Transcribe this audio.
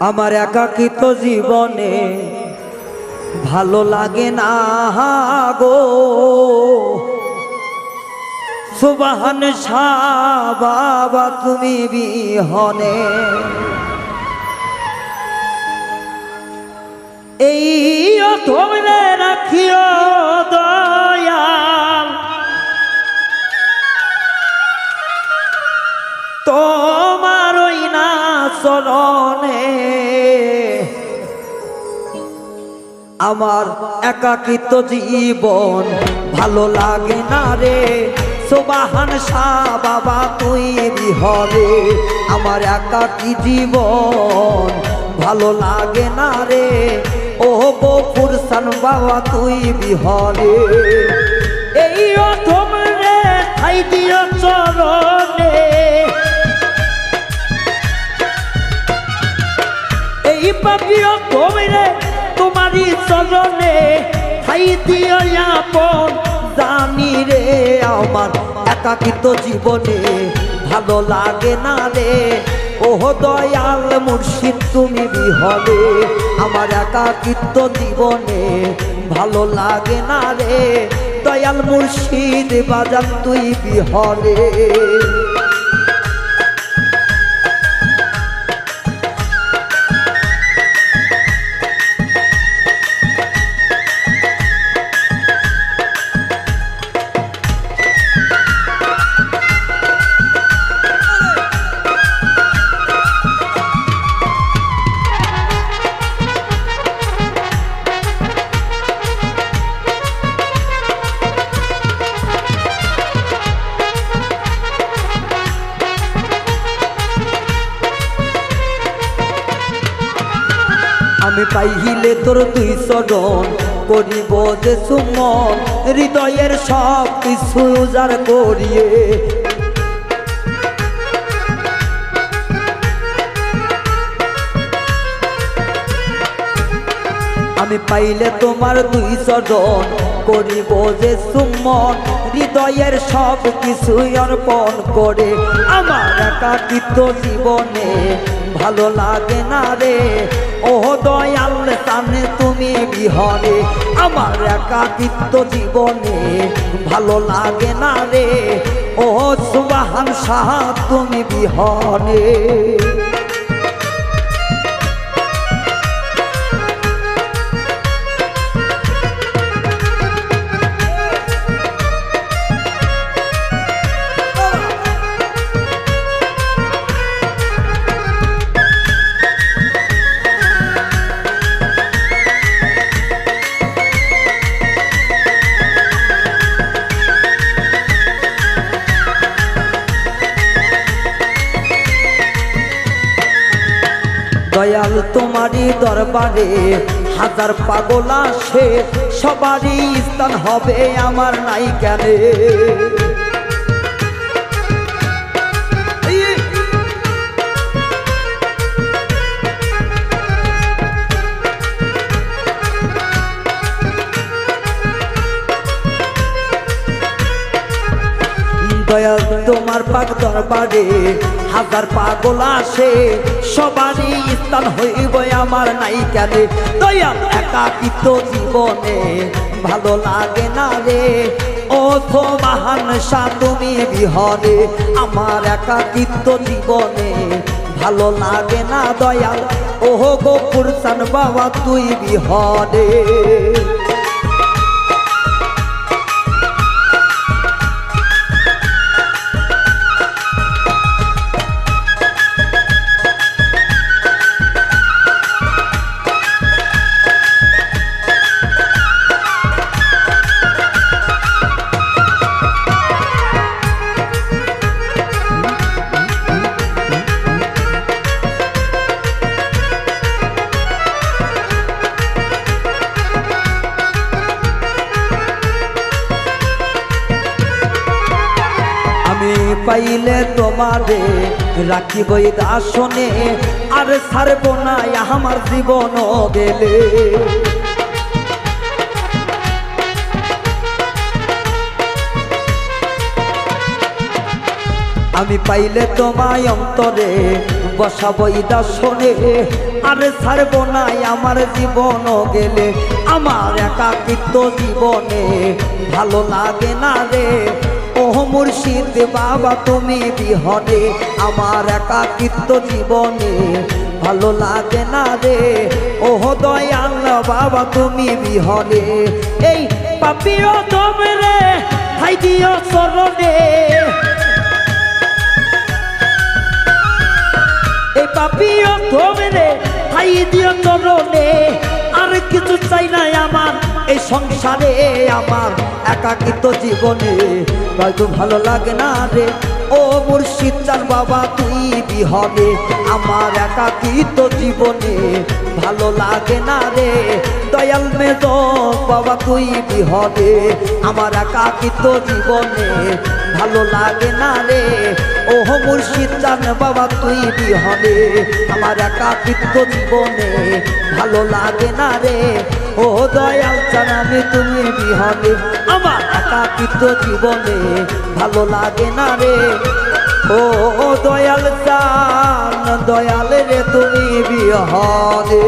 আমার একাকিত জীবনে ভালো লাগে না গো। সুবাহান শাহ বাবা তুমি বিহনে। এই ধরে রাখিও দয়াল। তোমার ওই না চরণে আমার একাকিত জীবন ভালো লাগে না রে। সোবাহান শাহ বাবা, তুই বিহরে। আমার একাকি জীবন ভালো লাগে না রে। ও গফুর সান বাবা, তুই বিহরে। এই অথম রে, ঠাই দিও চরণে। এই পাপিও কমিরে তোমারই চরণে খাই দিও আপন জানি রে আমার একাকিত জীবনে। ভালো লাগে না রে, ওহ দয়াল মুর্শিদ তুমি বিহলে আমার একাকিত্ব জীবনে। ভালো লাগে না রে, দয়াল মুর্শিদ বাজান তুই বিহলে। আমি পাইলে তোর দুই চরণ করিব যে সুমন, হৃদয়ের সব কিছু উজাড় করিয়ে। আমি পাইলে তোমার দুই চরণ করিব যে সুমন, হৃদয়ের সব কিছু অর্পণ করে। আমার একাকিত্ব জীবনে ভালো লাগে না রে। ও দয়াল টানে তুমি বিহরে আমার একাকিত্ব জীবনে। ভালো লাগে না রে। ও সুবাহান সাহা, তুমি বিহরে দয়াল তোমারই দরবারে, হাজার পাগল আসে, সবারই স্থান হবে আমার নাই কেন দয়াল তোমার পাক দরবারে হাজার পাগল আসে, সবারই স্থান হইব আমার নাই কেন দয়াল একাকিত জীবনে, ভালো লাগে না রে। তো মহান তুমি বিহরে, আমার একাকিত্ব জীবনে, ভালো লাগে না দয়াল। ওহ গোপুর সান বাবা, তুই বিহরে। পাইলে তোমারে রাখিবই দাসনে, আর ছাড়ব না আমার জীবন গেলে। আমি পাইলে তোমায় অন্তরে বসাবই দর্শনে আরে ছাড়বো নাই আমার জীবন গেলে। আমার একাকিত্ব জীবনে ভালো লাগে না রে মুর্শিদ বাবা, তুমি বিহনে আমার একাকিত্ব জীবনে। ভালো লাগে না রে, ওহ দয়াল বাবা, তুমি বিহনে। এই পাপিও তোমরে খাই দিও চরণে। এই পাপিও তোমরে খাই দিও চরণে। সংসারে আমার একাকিত্ব জীবনে। হয়তো ভালো লাগে না রে। ও মুর্শিদ চান বাবা, তুই বিহনে। আমার একাকিত্ব জীবনে ভালো লাগে না রে। দয়াল মেজ বাবা, তুই বিহনে। আমার একাকিত্ব জীবনে ভালো লাগে না রে। ও মুর্শিদ চান বাবা, তুই বিহনে। আমার একাকিত্ব জীবনে ভালো লাগে না রে। ও দয়াল চান আমি তুমি বিহারে আমার একাকিত্ব জীবনে ভালো লাগে না রে। ও দয়াল চান, দয়াল রে তুমি বিহনে